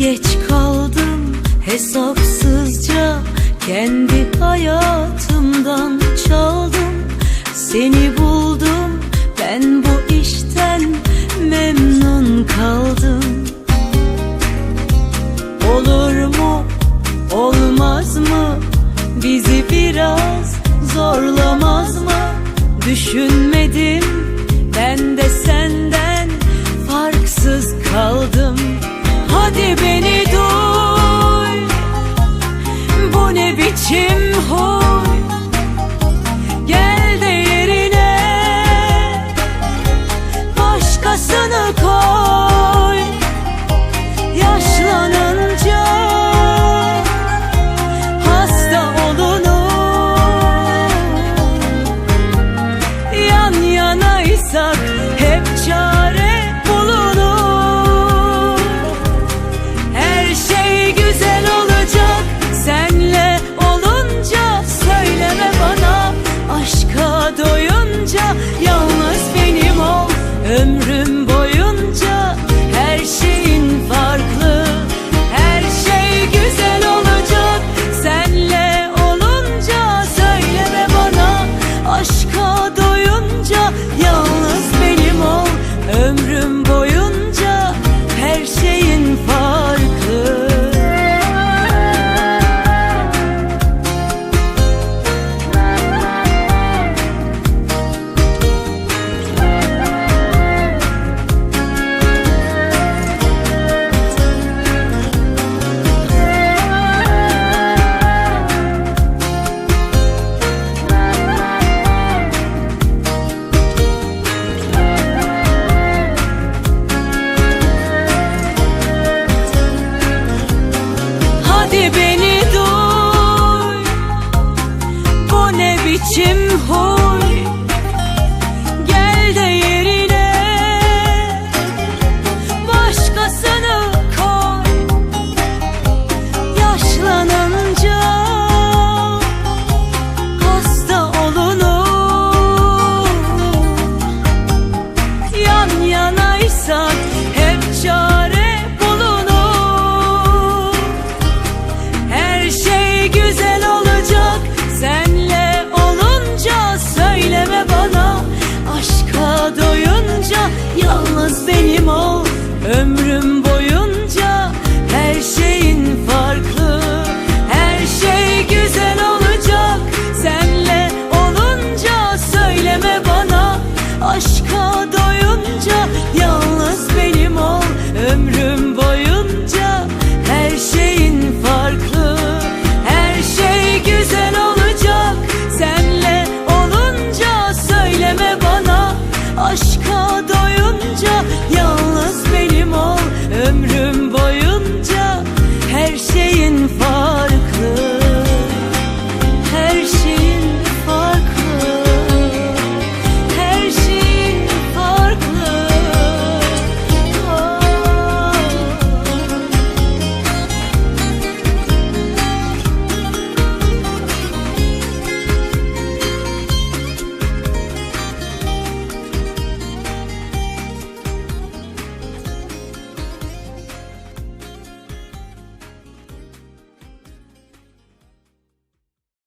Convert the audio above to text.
Geç kaldım hesapsızca. Kendi hayatımdan çaldım. Seni buldum ben bu işten memnun kaldım. Olur mu olmaz mı? Bizi biraz zorlamaz mı? Düşünmedim ben de senden farksız kaldım hadi beni duy. Bu ne biçim huy? Gel de yerine. Başkasını koy. Yaşlanınca Hasta olunur Yan yanaysak güzel benim ol ömrüm